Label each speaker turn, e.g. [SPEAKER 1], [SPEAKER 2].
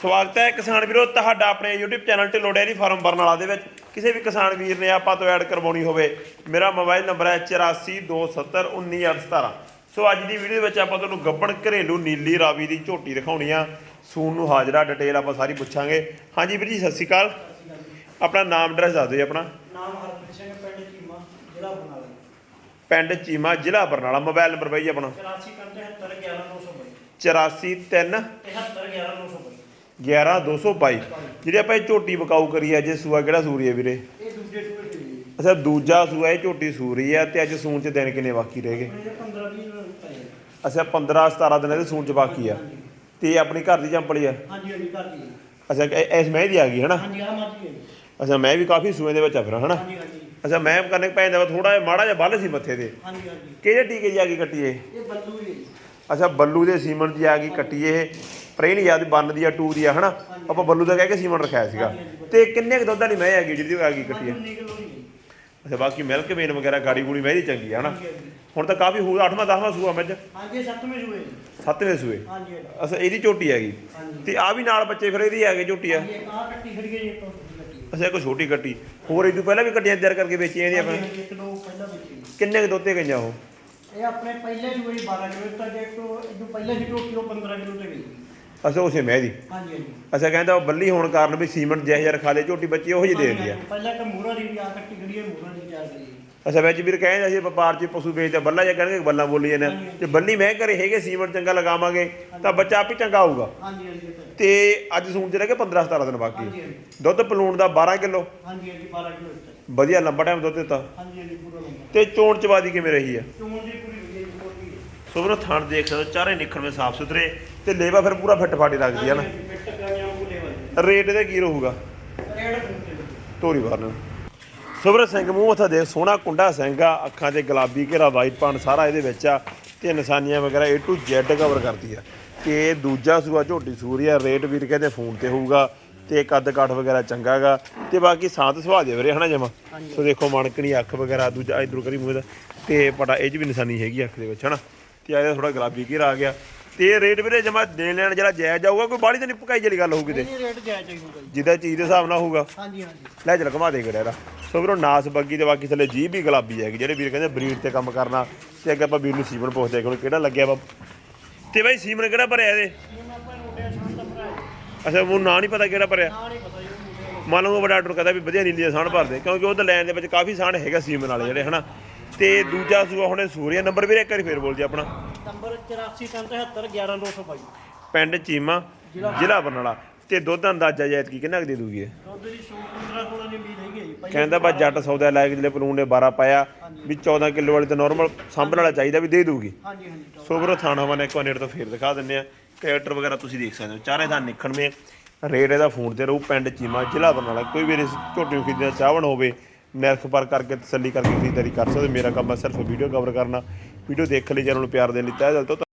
[SPEAKER 1] ਸਵਾਗਤ ਹੈ ਕਿਸਾਨ ਵੀਰੋ ਤੁਹਾਡਾ ਆਪਣੇ YouTube channel Dhillon dairy farm Barnala ਦੇ ਵਿੱਚ। ਕਿਸੇ ਵੀ ਕਿਸਾਨ ਵੀਰ ਨੇ ਆਪਾਂ ਤੋਂ ਐਡ ਕਰਵਾਉਣੀ ਹੋਵੇ ਮੇਰਾ ਮੋਬਾਈਲ ਨੰਬਰ ਹੈ 8427191817 ਸੋ ਅੱਜ ਦੀ ਵੀਡੀਓ ਵਿੱਚ ਆਪਾਂ ਤੁਹਾਨੂੰ ਗੱਬਣ ਘਰੇਲੂ ਨੀਲੀ ਰਾਵੀ ਦੀ ਝੋਟੀ ਦਿਖਾਉਣੀ ਆ। ਸੂਨ ਨੂੰ ਹਾਜ਼ਰਾ ਡਿਟੇਲ ਆਪਾਂ ਸਾਰੀ ਪੁੱਛਾਂਗੇ। ਹਾਂਜੀ ਵੀਰ ਜੀ ਸਤਿ ਸ਼੍ਰੀ ਅਕਾਲ। ਆਪਣਾ ਨਾਮ ਐਡਰੈਸ ਦੱਸ ਦਿਓ ਜੀ ਆਪਣਾ।
[SPEAKER 2] ਨਾਮ ਹਰਪ੍ਰੀਤ ਸਿੰਘ ਪਿੰਡ ਚੀਮਾ ਜ਼ਿਲ੍ਹਾ ਬਰਨਾਲਾ।
[SPEAKER 1] ਪਿੰਡ ਚੀਮਾ ਜ਼ਿਲ੍ਹਾ ਬਰਨਾਲਾ। ਮੋਬਾਈਲ ਨੰਬਰ ਬਾਈ ਆਪਣਾ।
[SPEAKER 2] 84 75
[SPEAKER 1] 11222 ਜਿਹੜੀ ਆਪਾਂ ਇਹ ਝੋਟੀ ਬਕਾਊ ਕਰੀ ਹੈ ਜੇ ਸੂਆ ਕਿਹੜਾ ਸੂਰੀ ਹੈ ਵੀਰੇ?
[SPEAKER 2] ਇਹ ਦੂਜੇ ਸੂਏ
[SPEAKER 1] ਅੱਛਾ ਦੂਜਾ ਸੂਆ ਇਹ ਝੋਟੀ ਸੂਰੀ ਹੈ ਤੇ ਅੱਜ ਸੂਣ ਚ ਦਿਨ ਕਿੰਨੇ ਬਾਕੀ ਰਹਿ ਗਏ?
[SPEAKER 2] ਆਪਣੇ 15 20 ਦਿਨ ਪਏ ਆ।
[SPEAKER 1] ਅੱਛਾ 15 17 ਦਿਨ ਇਹਦੇ ਸੂਣ ਚ ਬਾਕੀ ਆ। ਤੇ ਆਪਣੀ ਘਰ ਦੀ ਜੰਪਲੀ ਆ?
[SPEAKER 2] ਹਾਂਜੀ ਹਾਂਜੀ ਘਰ ਦੀ।
[SPEAKER 1] ਅੱਛਾ ਇਹ- ਇਸ ਮੈਂ ਦੀ ਆ ਗਈ ਹਨਾ?
[SPEAKER 2] ਹਾਂਜੀ ਆ ਮਾਜੀ ਹੈ ਜੀ।
[SPEAKER 1] ਅੱਛਾ ਮੈਂ ਵੀ ਕਾਫੀ ਸੂਏ ਦੇ ਵਿੱਚ ਆ ਫਿਰ ਹਨਾ?
[SPEAKER 2] ਹਾਂਜੀ ਹਾਂਜੀ।
[SPEAKER 1] ਅੱਛਾ ਮੈਂ ਕਰਨੇ ਪੈਂਦਾ ਥੋੜਾ ਜਿਹਾ ਮਾੜਾ ਜਿਹਾ ਬੱਲ ਸੀ ਮੱਥੇ ਤੇ।
[SPEAKER 2] ਹਾਂਜੀ ਹਾਂਜੀ।
[SPEAKER 1] ਕਿਹੜੇ ਟੀਕੇ ਜੀ ਆ ਗਈ ਕੱਟੀ ਇਹ?
[SPEAKER 2] ਬੱਲੂ ਹੀ ਹੈ ਜੀ।
[SPEAKER 1] ਅੱਛਾ ਬੱਲੂ ਦੇ ਸੀਮਨ ਦੀ ਆ ਗਈ ਕੱਟੀ ਇਹ। ਪ੍ਰੇ ਨਹੀਂ ਯਾਦ ਬੰਨ ਦੀ ਆ ਟੂ ਦੀ ਆ ਹਨਾ? ਆਪਾਂ ਬੱਲੂ ਦਾ ਕਹਿ ਕੇ ਸੀਮਨ ਰਖਾਇਆ ਸੀਗਾ। ਤੇ ਕਿੰਨੇ ਕੁ ਦੁੱਧ ਵਾਲੀ ਮੈਂ ਆ ਗਈ ਜਿਹੜੀ ਆ ਗਈ ਕੱਟੀ ਆ?
[SPEAKER 2] ਹੈ।
[SPEAKER 1] ਅੱਛਾ ਬਾਕੀ ਮਿਲਕ ਮੇਨ ਵਗੈਰਾ ਗਾੜੀ ਗੂੜੀ ਮੈਂ ਦੀ ਚੰਗੀ ਆ ਹਨਾ। ਹੁਣ ਤਾਂ ਕਾਫੀ ਹੋ 8ਵਾਂ 10ਵਾਂ ਸੂਆ ਮੱਝ।
[SPEAKER 2] ਹਾਂਜੀ ਇਹ ਸੱਤਵੇਂ ਸੂਏ ਹਾਂਜੀ
[SPEAKER 1] ਅੱਛਾ ਇਹਦੀ ਝੋਟੀ ਹੈਗੀ ਤੇ ਆ ਵੀ ਨਾਲ ਬੱਚੇ ਫਿਰ ਇਹਦੀ ਹੈਗੇ ਝੋਟੀ ਆ?
[SPEAKER 2] ਕੱਟੀ ਖੜੀ ਹੈ ਜੀ ਹੈ।
[SPEAKER 1] ਅੱਛਾ ਇੱਕ ਛੋਟੀ ਕੱਟੀ। ਹੋਰ ਇਹ ਤੋਂ ਪਹਿਲਾਂ ਵੀ ਕੱਟੀਆਂ ਤਿਆਰ ਕਰਕੇ ਵੇਚੀਆਂ ਇਹਦੀਆਂ ਆਪਾਂ
[SPEAKER 2] ਇੱਕ ਦੋ ਪਹਿਲਾਂ ਵਿੱਚ ਜੀ।
[SPEAKER 1] ਕਿੰਨੇ ਕੁ ਦੋਤੇ ਗਈਆਂ ਉਹ?
[SPEAKER 2] ਇਹ ਆਪਣੇ ਪਹਿਲੇ ਸੂਏ ਦੀ 12 ਕਿਲੋ ਤੱਕ ਜੇ ਤੋਂ ਇਹਨੂੰ ਪਹਿਲੇ ਸੀ ਟੋਟੀ ਉਹ 15 ਕਿਲੋ ਤੇ ਗਈ।
[SPEAKER 1] ਅੱਛਾ ਉਸੇ ਮੈਂ ਦੀ
[SPEAKER 2] ਹਾਂਜੀ ਹਾਂਜੀ।
[SPEAKER 1] ਅੱਛਾ ਕਹਿੰਦਾ ਉਹ ਬੱਲੀ ਹੋਣ ਕਾਰਨ ਵੀ ਸੀਮੈਂਟ ਜਿਹੇ ਜਿਹਾ ਰਖਾ ਦੇ ਝੋਟੀ ਬੱਚੀ ਉਹੋ ਜਿਹੀ ਦੇ ਦਿੰਦੀ ਆ।
[SPEAKER 2] ਪਹਿਲਾਂ ਤਾਂ ਮੂਰਾ ਦੀ ਵੀ ਆ ਕੱਟੀ ਖੜੀ ਹੈ ਮੂਰਾ ਦੀ ਤਿਆਰ ਕਰੀ ਹੈ।
[SPEAKER 1] ਅੱਛਾ ਵਿੱਚ ਵੀਰ ਕਹਿੰਦੇ ਅਸੀਂ ਵਪਾਰ 'ਚ ਪਸ਼ੂ ਵੇਚਦੇ ਬੱਲਾ ਜਾਂ ਕਹਿਣਗੇ ਬੱਲਾ ਬੋਲੀ ਜਾਂਦੇ। ਤੇ ਬੱਲੀ ਮੈਂ ਘਰੇ ਹੈਗੇ ਸੀਮੈਂਟ ਚੰਗਾ ਲਗਾਵਾਂਗੇ ਤਾਂ ਬੱਚਾ ਆਪ ਹੀ ਚੰਗਾ ਆਊਗਾ
[SPEAKER 2] ਹਾਂਜੀ ਹਾਂਜੀ ਇਹ ਤਾਂ ਹੈ।
[SPEAKER 1] ਤੇ ਅੱਜ ਸੂਣ ਚ ਰਹਿ ਗਏ 15 17 ਦਿਨ ਬਾਕੀ
[SPEAKER 2] ਹਾਂਜੀ ਹਾਂਜੀ।
[SPEAKER 1] ਦੁੱਧ ਪਲੂਣ ਦਾ 12 ਕਿਲੋ।
[SPEAKER 2] ਹਾਂਜੀ ਹਾਂਜੀ 12 ਕਿਲੋ ਦਿੱਤਾ।
[SPEAKER 1] ਵਧੀਆ ਲੰਬਾ ਟਾਈਮ ਦੁੱਧ ਦਿੱਤਾ।
[SPEAKER 2] ਹਾਂਜੀ ਹਾਂਜੀ ਪੂਰਾ ਲੰਬਾ।
[SPEAKER 1] ਤੇ ਚੋਣ ਚਵਾਦੀ ਕਿਵੇਂ ਰਹੀ ਆ
[SPEAKER 2] ਚੋਣ ਦੀ ਪੂਰੀ ਹੈ
[SPEAKER 1] ਸੋ ਵੀਰੋ ਥਣ ਦੇਖ ਸਕਦੇ ਹੋ, ਚਾਰੇ ਨਿਖਣ ਸਾਫ਼ ਸੁਥਰੇ ਤੇ ਲੇਵਾ ਫਿਰ ਪੂਰਾ ਫਿੱਟ ਫਾੜੀ ਲੱਗਦੀ ਆ ਨਾ। ਰੇਟ ਇਹਦਾ ਕੀ ਰਹੂਗਾ?
[SPEAKER 2] ਰੇਡ
[SPEAKER 1] ਧੋਰੀ ਵਰਨ ਸੁਬਰ ਸਿੰਘ ਮੂੰਹ ਮੱਥਾ ਦੇਖ ਸੋਹਣਾ ਕੁੰਡਾ ਸਿੰਘ ਆ ਅੱਖਾਂ ਤੇ ਗੁਲਾਬੀ ਘੇਰਾ ਵਾਈਟ ਪਾਣ ਸਾਰਾ ਇਹਦੇ ਵਿੱਚ ਆ ਤੇ ਨਿਸ਼ਾਨੀਆਂ ਵਗੈਰਾ A to Z ਕਵਰ ਕਰਦੀ ਆ। ਤੇ ਦੂਜਾ ਸੂਆ ਝੋਟੀ ਸੂਰੀਆ ਰੇਟ ਵੀਰ ਕਹਿੰਦੇ ਫੋਨ ਤੇ ਹੋਊਗਾ ਤੇ ਕੱਦ ਕਾਠ ਵਗੈਰਾ ਚੰਗਾਗਾ ਤੇ ਬਾਕੀ ਸਾਂਤ ਸੁਭਾਅ ਦੇ ਵੀਰੇ ਹਨਾ ਜਮਾ? ਸੋ ਦੇਖੋ ਮਣਕਣੀ ਅੱਖ ਵਗੈਰਾ ਦੂਜਾ ਇਧਰੋਂ ਕਰੀ ਮੂੰਹ ਦਾ ਤੇ ਪਟਾ ਇਹ 'ਚ ਵੀ ਨਿਸ਼ਾਨੀ ਹੈਗੀ ਅੱਖ ਦੇ ਵਿੱਚ ਹਨਾ? ਤੇ ਇਹਦਾ ਥੋੜਾ ਗੁਲਾਬੀ ਘੇਰਾ ਆ ਗਿਆ। ਤੇ ਰੇਟ ਵੀਰੇ ਜਮਾ ਦੇਣ ਲੈਣ ਜਿਹੜਾ ਜਾਇਜ਼ ਜਾਊਗਾ ਕੋਈ ਬਾਹਲੀ ਤਾਂ ਨਹੀਂ ਭਕਾਈ ਜਿਹੜੀ ਗੱਲ ਹੋਊਗੀ ਤੇ।
[SPEAKER 2] ਇਹ ਰੇਟ ਜਾਇਜ਼ ਹੋਊਗਾ ਜੀ
[SPEAKER 1] ਜਿੱਦਾਂ ਚੀਜ਼ ਦੇ ਹਿਸਾਬ ਨਾਲ ਹੋਊਗਾ।
[SPEAKER 2] ਹਾਂਜੀ ਹਾਂਜੀ।
[SPEAKER 1] ਲੈ ਚਲ ਘਮਾ ਦੇ ਗੜਿਆ ਸੋ ਵੀਰੋ ਨਾਸ ਬੱਗੀ ਤੇ ਬਾਕੀ ਥੱਲੇ ਜੀਭ ਵੀ ਗੁਲਾਬੀ ਹੈਗੀ ਜਿਹੜੇ ਵੀਰ ਕਹਿੰਦੇ ਬਰੀਡ ਤੇ ਕੰਮ ਕਰਨਾ ਤੇ ਅੱਗੇ ਆਪਾਂ ਵੀਰ ਨੂੰ ਸੀਮਨ ਪੁੱਛਦੇ ਆ ਕਿ ਉਹਨੂੰ ਕਿਹੜਾ ਲੱਗਿਆ ਵਾ। ਤੇ ਬਾਈ ਸੀਮਨ ਕਿਹੜਾ ਭਰਿਆ ਇਹਦੇ। ਅੱਛਾ ਮੈਨੂੰ ਨਾਂ ਨਹੀਂ ਪਤਾ ਕਿਹੜਾ ਭਰਿਆ।
[SPEAKER 2] ਨਹੀਂ
[SPEAKER 1] ਮੰਨ ਲਓ ਉਹ ਵੱਡਾ ਡਾਕਟਰ ਕਹਿੰਦਾ ਵੀ ਵਧੀਆ ਨੀਲੀ ਦੇ ਸਾਣ ਭਰਦੇ ਕਿਉਂਕਿ ਉਹ ਤਾਂ ਲਾਈਨ ਦੇ ਵਿੱਚ ਕਾਫੀ ਸਾਣ ਹੈਗਾ ਸੀਮਨ ਵਾਲੇ ਜਿਹੜੇ ਹਨਾ? ਤੇ ਦੂਜਾ ਸੂਆ ਹੁਣੇ ਸੂਰੀਆ ਨੰਬਰ ਵੀਰੇ ਇੱਕ ਵਾਰੀ ਫੇਰ ਬੋਲ ਜੀ ਆਪਣਾ।
[SPEAKER 2] ਨੰਬਰ 84 112
[SPEAKER 1] ਪਿੰਡ ਚੀਮਾ ਜ਼ਿਲ੍ਹਾ ਬਰਨਾਲਾ। ਤੇ ਦੁੱਧ ਦਾ ਅੰਦਾਜ਼ਾ ਜੈਤ ਕੀ ਕਿੰਨਾ ਕੁ ਦੇ ਦੂਗੀ ਇਹ?
[SPEAKER 2] ਦੁੱਧ ਦੀ 16 15 16 ਦੀ ਉਮੀਦ ਹੈਗੀ ਹੈ ਜੀ। ਪਹਿਲੇ
[SPEAKER 1] ਕਹਿੰਦਾ ਬਾ ਜੱਟ ਸੌਦਾ ਲਾਇਕ ਜਿਹੜੇ ਪਲੂਨ ਨੇ 12 ਪਾਇਆ ਵੀ 14 ਕਿਲੋ ਵਾਲੀ ਤਾਂ ਨਾਰਮਲ ਸਾਂਭਣ ਵਾਲਾ ਚਾਹੀਦਾ ਵੀ ਦੇ ਦੂਗੀ।
[SPEAKER 2] ਹਾਂਜੀ ਹਾਂਜੀ।
[SPEAKER 1] ਸੋ ਵੀਰੋ ਥਾਣਾ ਵਾਂ ਇੱਕ ਵਾਰ ਨੇੜ ਤੋਂ ਫੇਰ ਦਿਖਾ ਦਿੰਨੇ ਆ ਕੈਰੇਕਟਰ ਵਗੈਰਾ ਤੁਸੀਂ ਦੇਖ ਸਕਦੇ ਹੋ। ਚਾਰੇ ਦਾ ਨਿਖਣਵੇਂ ਰੇਟ ਇਹਦਾ ਫੋਨ ਤੇ ਰਹੂ ਪਿੰਡ ਚੀਮਾ ਜ਼ਿਲ੍ਹਾ ਬਰਨਾਲਾ। ਕੋਈ ਵੀ ਝੋਟੀ ਨੂੰ ਖਰੀਦਣਾ ਚਾਹਵਣ ਹੋਵੇ ਨਿਰਖ ਪਰ ਕਰਕੇ ਤਸੱਲੀ ਕਰਕੇ ਖਰੀਦਦਾਰੀ ਕਰ ਸਕਦੇ ਹੋ। ਮੇਰਾ ਕੰਮ ਹੈ ਸਿਰਫ ਵੀਡੀਓ ਕਵਰ ਕਰਨਾ ਵੀਡੀਓ ਦੇਖਣ ਲਈ ਚੈਨਲ ਨੂੰ ਪਿਆਰ ਦੇਣ ਲਈ, ਤਹਿ ਦਿਲ ਤੋਂ